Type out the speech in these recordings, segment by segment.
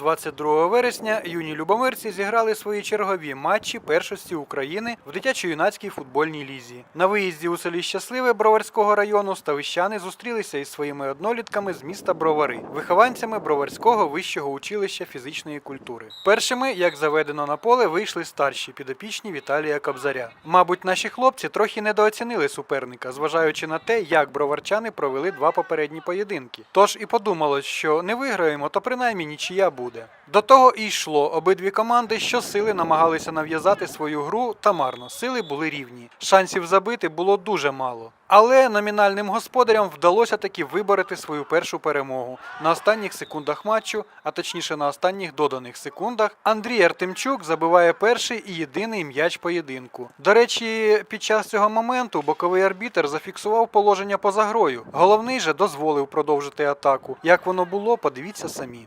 22 вересня юні любомирці зіграли свої чергові матчі першості України в дитячо-юнацькій футбольній лізі. На виїзді у селі Щасливе Броварського району ставищани зустрілися із своїми однолітками з міста Бровари, вихованцями Броварського вищого училища фізичної культури. Першими, як заведено на поле, вийшли старші підопічні Віталія Кобзаря. Мабуть, наші хлопці трохи недооцінили суперника, зважаючи на те, як броварчани провели два попередні поєдинки. Тож і подумалось, що не виграємо, то принаймні нічия буде. До того і йшло. Обидві команди щосили намагалися нав'язати свою гру та марно. Сили були рівні. Шансів забити було дуже мало. Але номінальним господарям вдалося таки вибороти свою першу перемогу на останніх секундах матчу, а точніше на останніх доданих секундах. Андрій Артемчук забиває перший і єдиний м'яч поєдинку. До речі, під час цього моменту боковий арбітер зафіксував положення поза грою. Головний же дозволив продовжити атаку. Як воно було, подивіться самі.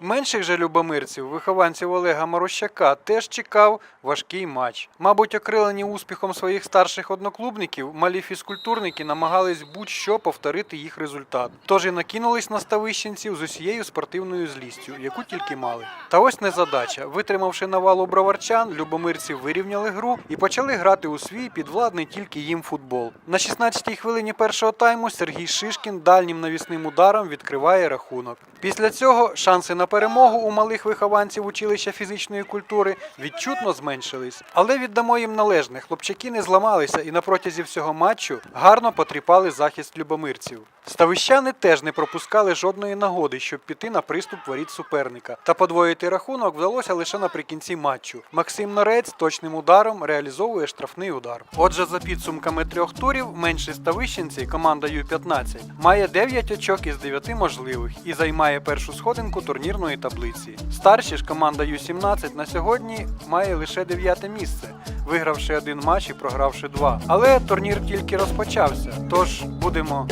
Менших же любомирців, вихованців Олега Марущака, теж чекав важкий матч. Мабуть, окрилені успіхом своїх старших одноклубників, малі фізкультурники намагались будь-що повторити їх результат. Тож і накинулись на ставищенців з усією спортивною злістю, яку тільки мали. Та ось незадача. Витримавши навалу броварчан, любомирці вирівняли гру і почали грати у свій підвладний тільки їм футбол. На 16-й хвилині першого тайму Сергій Шишкін дальнім навісним ударом відкриває рахунок. Після цього шанси на перемогу у малих вихованців училища фізичної культури відчутно зменшились. Але віддамо їм належне. Хлопчаки не зламалися і на протязі всього матчу гарно потріпали захист любомирців. Ставищани теж не пропускали жодної нагоди, щоб піти на приступ воріт суперника. Та подвоїти рахунок вдалося лише наприкінці матчу. Максим Норець точним ударом реалізовує штрафний удар. Отже, за підсумками трьох турів, менші ставищенці, команда Ю-15, має 9 очок із 9 можливих і займає першу сходинку турнірної таблиці. Старші ж команда Ю-17 на сьогодні має лише 9 місце, вигравши один матч і програвши два. Але турнір тільки розпочався. Тож будемо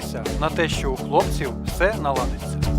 сподіватися на те, що у хлопців все наладиться.